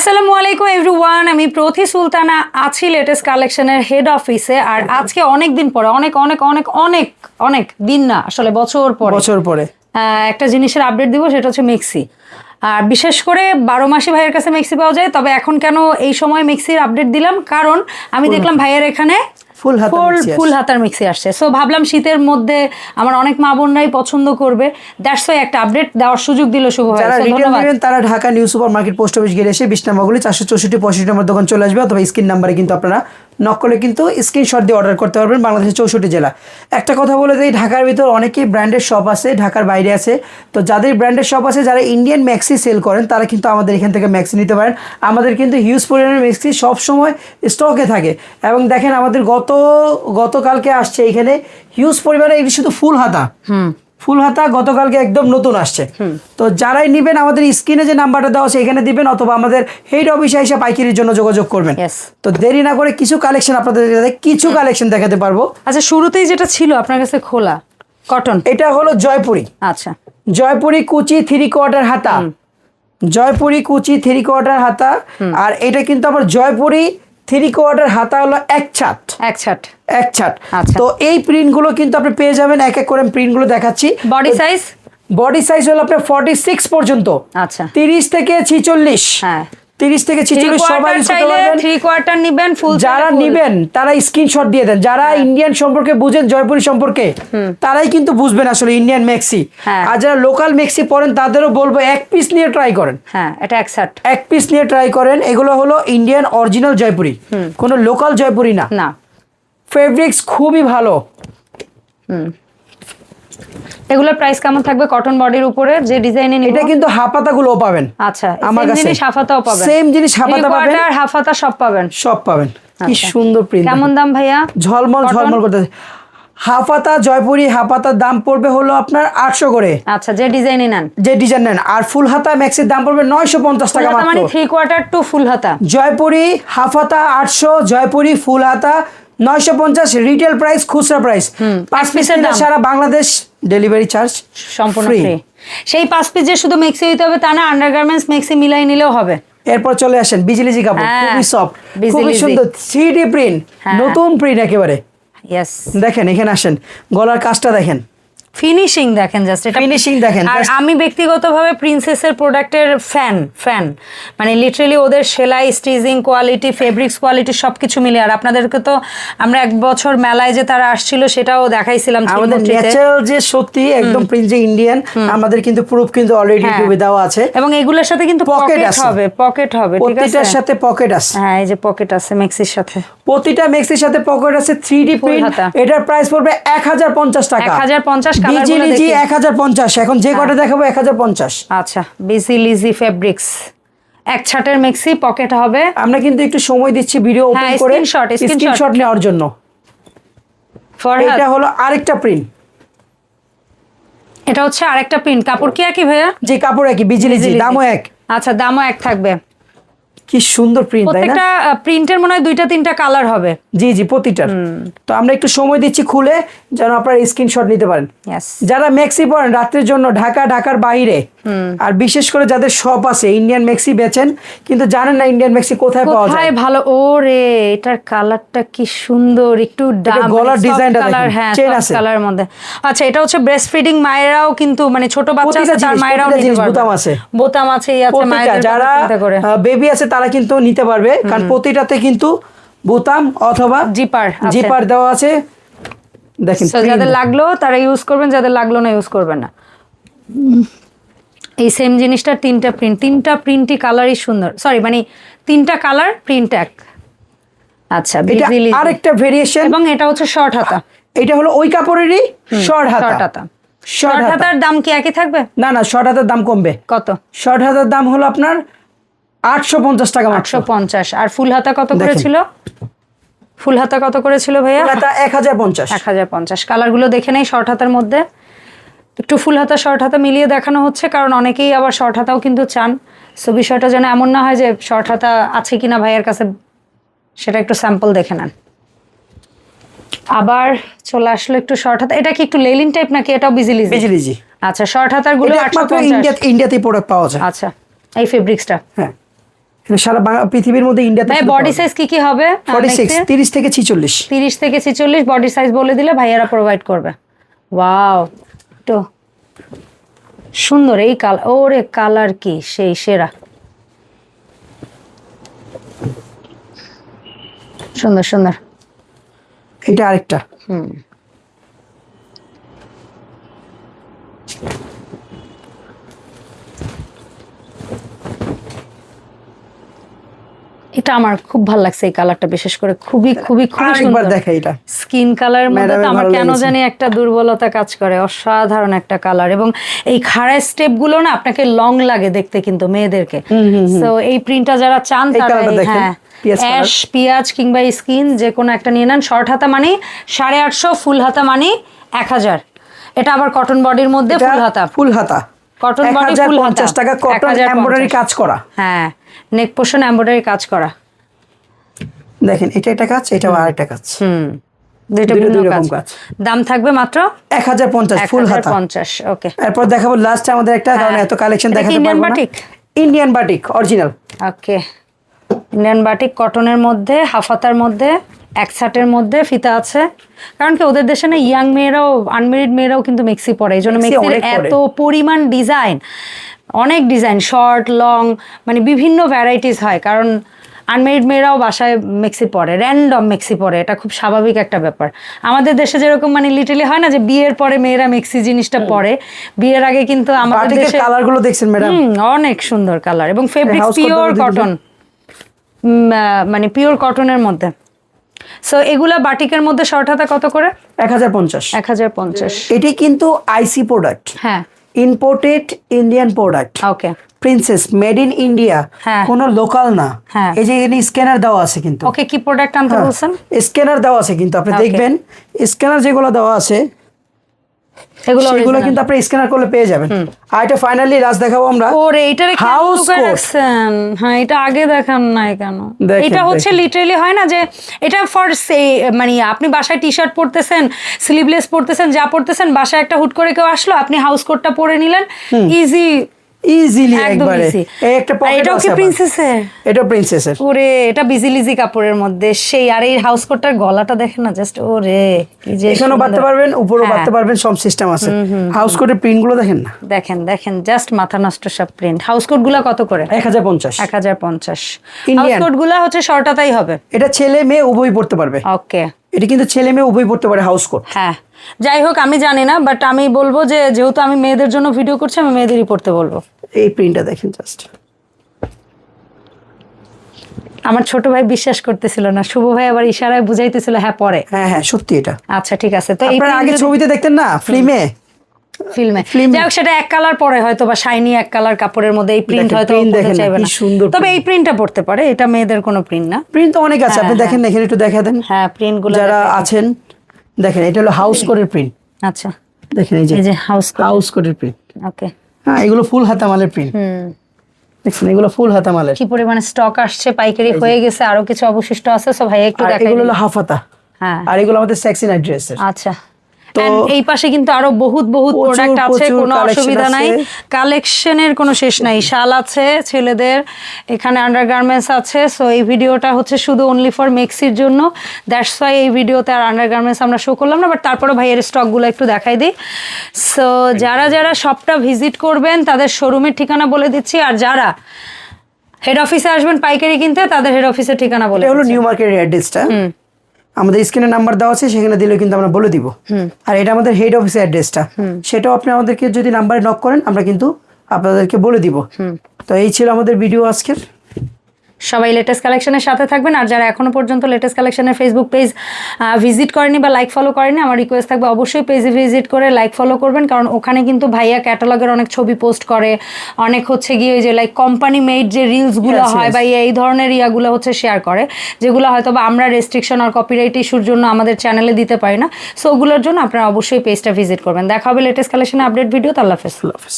আসসালামু আলাইকুম এভরিওয়ান আমি প্রথি সুলতানা আছি লেটেস্ট কালেকশনের হেড অফিসে আর আজকে অনেক দিন পরে অনেক অনেক অনেক অনেক অনেক দিন না আসলে বছর পরে। বছর পরে। একটা জিনিসের আপডেট দিব সেটা হচ্ছে মিক্সি আর বিশেষ করে বারো মাসে ভাইয়ের কাছে মিক্সি পাওয়া যায় তবে এখন কেন এই সময় মিক্সির আপডেট দিলাম? কারণ আমি দেখলাম ভাইয়ের এখানে ফুল হাতা ফুল হাতার মিক্সি আসছে। সো ভাবলাম শীতের মধ্যে আমার অনেক মা বোনরাই পছন্দ করবে। দ্যাটস ওয়াই একটা আপডেট দেওয়ার সুযোগ দিল শুভ ভাই। তারা Dhaka new super market post office গেলে এসে বিশ চারশো চৌষট্টি পঁয়ষট্টি নম্বর দোকান চলে আসবে অথবা স্ক্রিন নাম্বারে কিন্তু আপনারা নক করলে কিন্তু স্ক্রিনশট দিয়ে অর্ডার করতে পারবেন বাংলাদেশের চৌষট্টি জেলা। একটা কথা বলে দিই, ঢাকার ভিতর অনেকেই ব্র্যান্ডের শপ আছে, ঢাকার বাইরে আছে। তো যাদের ব্র্যান্ডের শপ আছে, যারা ইন্ডিয়ান ম্যাক্সি সেল করেন, তারা কিন্তু আমাদের এখান থেকে ম্যাক্সি নিতে পারেন। আমাদের কিন্তু হিউজ পরিমাণের ম্যাক্সি সবসময় স্টকে থাকে। এবং দেখেন আমাদের গত, গতকালকে আসছে এখানে। হিউজ পরিমাণে এটি শুধু ফুল হাতা। ফুল হাতা গতকালকে একদম নতুন আসছে। তো যারাই নিবেন আমাদের স্ক্রিনে যে নাম্বারটা দেওয়া আছে এখানে দিবেন অথবা আমাদের হেড অফিসে এসে পাইকারির জন্য যোগাযোগ করবেন। তো দেরি না করে কিছু কালেকশন আপনাদের কিছু কালেকশন দেখাতে পারব। আচ্ছা শুরুতেই যেটা ছিল আপনার কাছে খোলা কটন এটা হলো জয়পুরি। আচ্ছা। জয়পুরি কুচি থ্রি কোয়ার্টার হাতা। জয়পুরি কুচি থ্রি কোয়ার্টার হাতা। আর এটা কিন্তু আবার জয়পুরি থ্রি কোয়ার্টার হাতা হলো এক ছাট এক ছাট এক ছাট আচ্ছা। তো এই প্রিন্টগুলো কিন্তু আপনি পেয়ে যাবেন এক এক করে প্রিন্টগুলো দেখাচ্ছি। বডি সাইজ বডি সাইজ হলো আপনার ফর্টি সিক্স পর্যন্ত। আচ্ছা। তিরিশ থেকে ছিচল্লিশ। হ্যাঁ। তিরিশ থেকে থ্রি ছিচল্লিশ সবাই চাইলে পারবেন। কোয়ার্টার নিবেন ফুল যারা নিবেন তারা স্ক্রিনশট দিয়ে দেন। যারা ইন্ডিয়ান সম্পর্কে বুঝেন জয়পুরি সম্পর্কে তারাই কিন্তু বুঝবেন আসলে ইন্ডিয়ান মেক্সি। আর যারা লোকাল মেক্সি পরেন তাদেরও বলব এক পিস নিয়ে ট্রাই করেন। হ্যাঁ এটা এক ছাট এক পিস নিয়ে ট্রাই করেন এগুলো হলো ইন্ডিয়ান অরিজিনাল জয়পুরি। কোনো লোকাল জয়পুরি না। না। ফেব্রিক্স খুবই ভালো। এগুলোর প্রাইস কেমন থাকবে? কটন বডির উপরে যে ডিজাইনে নিব। এটা কিন্তু হাফাতা গুলো পাবেন। আচ্ছা আমার কাছে জিনিস হাফাতাও পাবেন। সেম জিনিস হাফাতা পাবেন। আর হাফাতা সব পাবেন। সব পাবেন। কি আচ্ছা। সুন্দর প্রিন্ট কেমন দাম ভাইয়া? ঝলমল ঝলমল করতে হাফাতা জয়পুরি হাফাতার দাম পড়বে হলো আপনার আটশো করে। আচ্ছা যে ডিজাইনে নেন। যে ডিজাইন নেন। আর ফুল হাতা ম্যাক্সের দাম পড়বে নয়শো পঞ্চাশ টাকা মানে থ্রি কোয়ার্টার টু ফুল হাতা। জয়পুরি হাফাতা আটশো জয়পুরি ফুল হাতা নয়শো পঞ্চাশ রিটেল প্রাইস খুচরা প্রাইস পাঁচ পিসের। সারা বাংলাদেশ ডেলিভারি চার্জ সম্পূর্ণ। ফ্রি সেই পাঁচ পিস যে শুধু মেক্সি হইতে হবে তা না আন্ডারগার্মেন্টস মেক্সি মিলাই নিলেও হবে। এরপর চলে আসেন বিজলিজি কাপড় হ্যাঁ, খুবই সফট খুবই সুন্দর থ্রি ডি প্রিন্ট হ্যাঁ। নতুন প্রিন্ট একেবারে। দেখেন এখানে আসেন গলার কাজটা দেখেন। ফিনিশিং দেখেন জাস্ট এটা Finishing দেখেন, আর আমি ব্যক্তিগতভাবে প্রিন্সেসের প্রোডাক্টের ফ্যান ফ্যান মানে লিটারেলি ওদের সেলাই স্টিচিং কোয়ালিটি ফেব্রিক্স কোয়ালিটি সবকিছু মিলে আর আপনাদেরকে তো আমরা এক বছর মেলায় যে তারা আসছিল সেটাও দেখাইছিলাম আমাদের ন্যাচারাল যে সত্যি একদম প্রিন্ট যে ইন্ডিয়ান আমাদের কিন্তু প্রুফ কিন্তু অলরেডি হ্যাঁ। ইউটিউবে দেওয়া আছে। এবং এগুলোর সাথে কিন্তু পকেট। হবে পকেট হবে ঠিক আছে? প্রতিটার সাথে পকেট আছে। হ্যাঁ এই যে পকেট আছে মেক্সির সাথে। প্রতিটা মেক্সির সাথে পকেট আছে থ্রি ডি প্রিন্ট এটার প্রাইস পড়বে এক হাজার পঞ্চাশ টাকা। 1050 colour গুলো বিজিলিজি দেখি। এক হাজার পঞ্চাশ এখন যে কটা দেখাবো এক হাজার পঞ্চাশ। আচ্ছা বিজি লিজি ফেব্রিক্স এক ছাটের মেক্সি পকেট হবে। আমরা কিন্তু একটু সময় দিচ্ছি ভিডিও ওপেন হ্যাঁ, করে। স্ক্রিনশট নেওয়ার জন্য। এটা হলো আরেকটা প্রিন্ট এটা হচ্ছে আরেকটা প্রিন্ট কাপড় কি একই ভাইয়া? যে কাপড় একই বিজিলিজি দামও এক। আচ্ছা দামও এক থাকবে। কি সুন্দর প্রিন্ট তাই না? প্রত্যেকটা প্রিন্টের মনে হয় দুইটা তিনটা কালার হবে। জি জি প্রতিটার। তো আমরা একটু সময় দিচ্ছি খুলে যেন আপনারা স্ক্রিনশট নিতে পারেন। যারা মেক্সি পরেন রাত্রের জন্য ঢাকা ঢাকার বাইরে আর বিশেষ করে যাদের শপ আছে ইন্ডিয়ান মেক্সি বেচেন কিন্তু জানেন না ইন্ডিয়ান মেক্সি কোথায় পাওয়া যায়? ভালো? ও রে এটার কালারটা কি সুন্দর একটু গলার ডিজাইনটা কালার দেখেন, chain আছে। কালারের মধ্যে। আচ্ছা এটা হচ্ছে ব্রেস্ট ফিডিং মায়েরাও কিন্তু মানে ছোট বাচ্চা আছে তার মায়েরাও নিতে পারবে। বোতাম আছে। বোতাম আছে এই আছে মায়েরা যারা বেবি আছে তারা কিন্তু নিতে পারবে। কারণ প্রতিটাতে কিন্তু বোতাম অথবা জিপার জিপার দেওয়া আছে। দেখেন যাদের লাগল তারা ইউজ করবেন যাদের লাগল না ইউজ করবেন না। এই সেম জিনিসটার তিনটা প্রিন্ট তিনটা প্রিন্টই কালারই সুন্দর। সরি মানে তিনটা কালার প্রিন্ট এক। আচ্ছা এটা আরেকটা ভেরিয়েশন এবং এটা হচ্ছে শর্ট হাতা। এটা হলো ওই কাপড়েরই শর্ট হাতা। শর্ট হাতা। শর্ট হাতার দাম কি একই থাকবে? না না শর্ট হাতার দাম কমবে। কত? শর্ট হাতার দাম হলো আপনার আটশো পঞ্চাশ টাকা আটশো পঞ্চাশ। আর ফুল হাতা কত করে দেখেন। ছিল ফুল হাতা কত করে ছিল ভাইয়া হাতা এক হাজার পঞ্চাশ। এক হাজার পঞ্চাশ। কালারগুলো দেখে নেই শর্ট হাতার মধ্যে। একটু ফুল হাতা শর্ট হাতা মিলিয়ে দেখানো হচ্ছে কারণ অনেকেই আবার শর্ট হাতাও কিন্তু চান। সো বিষয়টা যেন এমন না হয় যে শর্ট হাতা আছে কিনা ভাইয়ের কাছে সেটা একটু স্যাম্পল দেখে নেন। আবার চলে আসলো একটু শর্ট হাতা। এটা কি একটু লেলিন টাইপ নাকি এটাও বিজিলি বিজিলিজি আচ্ছা শর্ট হাতারগুলো এটা আটশো ইন্ডিয়া ইন্ডিয়াতেই প্রোডাক্ট পাওয়া যায়। আচ্ছা এই ফেব্রিক্সটা হ্যাঁ। সারা পৃথিবীর মধ্যে ইন্ডিয়াতে ভাই বডি সাইজ কি কি হবে? ফর্টি সিক্স তিরিশ থেকে ছিচল্লিশ। তিরিশ থেকে ছিচল্লিশ বডি সাইজ বলে দিলে ভাইয়ারা প্রোভাইড করবে। ওয়াও তো সুন্দর এই কালার ওরে কালার কি? সেই সেরা। সুন্দর সুন্দর। এটা আরেকটা। হুম। এটা আমার খুব ভালো লাগছে এই কালারটা বিশেষ করে খুবই খুবই খুবই সুন্দর। দেখা এটা। স্কিন কালার মধ্যে তো আমার কেন জানি একটা দুর্বলতা কাজ করে অসাধারণ একটা কালার এবং এই খাড়া স্টেপগুলো না আপনাকে লং লাগে দেখতে কিন্তু মেয়েদেরকে। তো এই প্রিন্টটা যারা চান তারা হ্যাঁ। অ্যাশ পেঁয়াজ কিংবা স্কিন যে কোনো একটা নিয়ে নেন শর্ট হাতা মানে সাড়ে আটশো ফুল হাতা মানে এক হাজার। এটা আবার কটন বডির মধ্যে ফুল হাতা। ফুল হাতা। এক body হাজার full টাকা কটন এমব্রয়ডারি কাজ করা। হ্যাঁ নেক পোর্শন এমব্রয়ডারি কাজ করা। দেখেন এটা একটা কাজ এটা আরেকটা কাজ। হুম দুইটা ভিন্ন কাজ। দাম থাকবে মাত্র? এক হাজার পঞ্চাশ এক ফুল হাজার হাতা। পঞ্চাশ ওকে। এরপর দেখাবো লাস্ট আমাদের একটা কারণ হ্যাঁ। এত কালেকশন এটা দেখাতে পারব না। batik? Indian batik original okay. Indian batik কটনের মধ্যে হাফাতার মধ্যে। এক শার্টের মধ্যে ফিতা আছে। কারণ কি ওদের দেশে না ইয়াং মেয়েরাও আনমেরিড মেয়েরাও কিন্তু মেক্সি পরে। এই জন্য মেক্সির এত পরিমাণ ডিজাইন অনেক ডিজাইন শর্ট লং মানে বিভিন্ন ভ্যারাইটিস হয়। কারণ আনমেরিড মেয়েরাও বাসায় মেক্সি পরে র্যান্ডম মেক্সি পরে। এটা খুব স্বাভাবিক একটা ব্যাপার। আমাদের দেশে যেরকম মানে লিটালি হয় না যে বিয়ের পরে মেয়েরা মেক্সি জিনিসটা পরে। বিয়ের আগে কিন্তু আমাদের দেশে কালারগুলো দেখছেন ম্যাডাম অনেক সুন্দর কালার এবং ফেব্রিক পিওর কটন মানে পিওর কটনের মধ্যে। সো এগুলা বাটিকের মধ্যে শর্ট হাতা কত করে? এক হাজার পঞ্চাশ। এক হাজার পঞ্চাশ। এটি কিন্তু আইসি প্রোডাক্ট হ্যাঁ। Imported Indian product okay princess made in India কোন লোকাল না। হ্যাঁ। এই যে এখানে স্ক্যানার দেওয়া আছে কিন্তু। ওকে কি প্রোডাক্ট আনতে বলছেন? স্ক্যানার দেওয়া আছে কিন্তু। আপনি দেখবেন স্ক্যানার যেগুলো দেওয়া আছে এগুলো কিন্তু আপনি স্ক্যানার করলে পেয়ে যাবেন। আর এটা ফাইনালি রাজ দেখাবো আমরা। ওরে এটা। রাখছেন হ্যাঁ এটা আগে দেখান নাই কেন? এটা হচ্ছে। হয় না যে এটা ফর মানে আপনি বাসায় টি শার্ট পরতেছেন স্লিভলেস পরতেছেন যা পরতেছেন বাসায় একটা হুট করে কেউ আসলো আপনি হাউস কোটটা পরে নিলেন। ইজি ইজিলি একবারে। এই একটা পকেট এটাও কি প্রিন্সেসের এটা প্রিন্সেসের ওরে এটা বিজিলিজি কাপড়ের মধ্যে। সেই আর এই হাউস কোটটার গলাটা দেখেন না জাস্ট ওরে কি যে এখানেও বাঁধতে পারবেন উপরেও হ্যাঁ। বাঁধতে পারবেন সব সিস্টেম আছে। হাউস কোটের প্রিন্টগুলো দেখেন না? দেখেন দেখেন জাস্ট মাথা নষ্ট সব প্রিন্ট হাউস কোটগুলা কত করে? এক হাজার পঞ্চাশ। এক হাজার পঞ্চাশ। হাউস কোটগুলা হচ্ছে শর্টাতাই হবে। এটা ছেলে মেয়ে উভয় পড়তে পারবে। ওকে এটা কিন্তু ছেলে মেয়ে উভয় পড়তে পারে হাউস কোট হ্যাঁ। যাই হোক আমি জানি না বাট আমি বলব যে যেহেতু আমি মেয়েদের জন্য ভিডিও করছি আমি মেয়েদেরই পড়তে বলব। এই প্রিন্টটা দেখেন জাস্ট আমার ছোট ভাই বিশ্বাস করতেছিল না শুভ ভাই আবার ইশারায় বুঝাইতেছিল হ্যাঁ পরে হ্যাঁ হ্যাঁ সত্যি এটা। আচ্ছা ঠিক আছে। তো আপনারা আগে ছবিতে দেখতেন না ফিল্মে ফিল্মে যাই হোক সেটা এক কালার পরে হয়তো বা শাইনি এক কালার কাপড়ের মধ্যে এই প্রিন্ট হয়তো দেখেন না, চাইবে না। সুন্দর তবে এই প্রিন্টটা পড়তে পারে এটা মেয়েদের কোনো প্রিন্ট না। প্রিন্ট তো অনেক আছে আপনি হ্যাঁ, দেখেন এখানে একটু দেখা দেন। হ্যাঁ প্রিন্টগুলো যারা আছেন দেখেন এটা হলো হাউস কোটের প্রিন্ট আচ্ছা। দেখেন এই যে এই যে হাউস হাউস কোটের প্রিন্ট ওকে হ্যাঁ এগুলো ফুল হাতামালের প্রিন্ট হুম। এগুলো ফুল হাতা মালের কি পরিমাণে স্টক আসছে পাইকারি হয়ে গেছে আরও কিছু অবশিষ্ট আছে সো ভাই একটু দেখাই এগুলো হলো হাফ হাতা। হ্যাঁ। আর এগুলো আমাদের সেক্সি নাইট ড্রেসের আচ্ছা। তো- এই পাশে কিন্তু আরও বহুত বহুত প্রোডাক্ট আছে কোনো অসুবিধা নাই। কালেকশনের কোনো শেষ নাই। শাল আছে ছেলেদের এখানে আন্ডারগার্মেন্টস আছে। সো এই ভিডিওটা হচ্ছে শুধু অনলি ফর মেক্সির জন্য। দ্যাটস ওয়াই এই ভিডিওতে আর আন্ডারগার্মেন্টস আমরা শো করলাম না বাট তারপরে ভাইয়ের স্টকগুলো একটু দেখাই দিই। সো যারা যারা শপটা ভিজিট করবেন তাদের শোরুমের ঠিকানা বলে দিচ্ছি। আর যারা হেড অফিসে আসবেন পাইকারি কিনতে তাদের হেড অফিসের ঠিকানা বলে হলো। নিউ মার্কেটের অ্যাড্রেসটা আমাদের স্ক্রিনে নাম্বার দেওয়া আছে সেখানে দিলে কিন্তু আমরা বলে দিব। আর এটা আমাদের হেড অফিসের অ্যাড্রেসটা সেটাও আপনি আমাদেরকে যদি নাম্বারে নক করেন আমরা কিন্তু আপনাদেরকে বলে দিব। তো এই ছিল আমাদের ভিডিও আজকের। সবাই লেটেস্ট কালেকশনের সাথে থাকবেন। আর যারা এখনও পর্যন্ত লেটেস্ট কালেকশনের ফেসবুক পেজ ভিজিট করেনি বা লাইক ফলো করেনি আমার রিকোয়েস্ট থাকবে অবশ্যই পেজে ভিজিট করে লাইক ফলো করবেন। কারণ ওখানে কিন্তু ভাইয়া ক্যাটালগের অনেক ছবি পোস্ট করে। অনেক হচ্ছে গিয়ে ওই যে লাইক কোম্পানি মেড যে রিলসগুলো হয় বা এই ধরনের ইয়াগুলো হচ্ছে শেয়ার করে যেগুলো হয়তো বা আমরা রেস্ট্রিকশন আর কপিরাইট ইস্যুর জন্য আমাদের চ্যানেলে দিতে পারি না। সো ওগুলোর জন্য আপনারা অবশ্যই পেজটা ভিজিট করবেন। দেখা হবে লেটেস্ট কালেকশনের আপডেট ভিডিও হাফেজ। আল্লাহ হাফেজ।